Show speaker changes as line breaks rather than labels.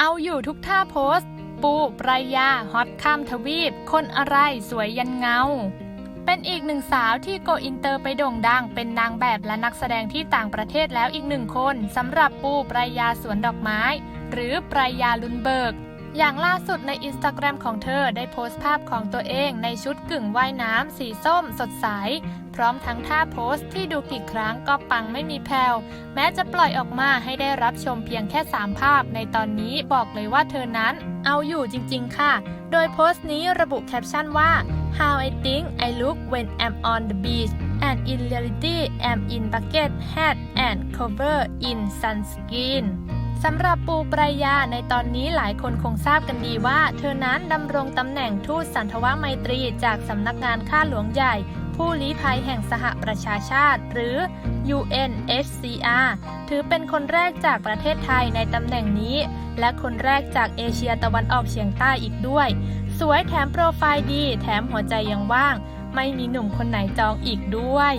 เอาอยู่ทุกท่าโพสต์ ปูปรายาฮอตข้ามทวีป คนอะไรสวยยันเงา เป็นอีกหนึ่งสาวที่โกอินเตอร์ไปโด่งดัง เป็นนางแบบและนักแสดงที่ต่างประเทศแล้วอีกหนึ่งคนสำหรับปูปรายาสวนดอกไม้ หรือปรายาลุนเบิร์ก อย่างล่าสุดในอินสตาแกรมของเธอได้โพสต์ภาพของตัวเองในชุดกึ่งว่ายน้ำสีส้มสดใส พร้อมทั้งท่าโพสต์ที่ดูกี่ครั้งก็ปังไม่มีแผ่วแม้จะปล่อยออกมาให้ได้รับชมเพียงแค่ 3 ภาพ ในตอนนี้บอกเลยว่าเธอนั้น เอาอยู่จริง ๆ ค่ะ โดยโพสต์นี้ระบุแคปชั่นว่า How I think I look when I'm on the beach and in reality I'm in bucket hat and cover in sunscreen สำหรับปูปรายาในตอนนี้หลายคนคงทราบกันดีว่า เธอนั้นดำรงตำแหน่งทูตสันทวไมตรีจากสำนักงานข้าหลวงใหญ่ ผู้ลี้ภัยแห่งสหประชาชาติ หรือ UNHCR ถือเป็นคนแรกจากประเทศไทยในตำแหน่งนี้ และคนแรกจากเอเชียตะวันออกเฉียงใต้อีกด้วย สวยแถมโปรไฟล์ดี แถมหัวใจยังว่าง ไม่มีหนุ่มคนไหนจองอีกด้วย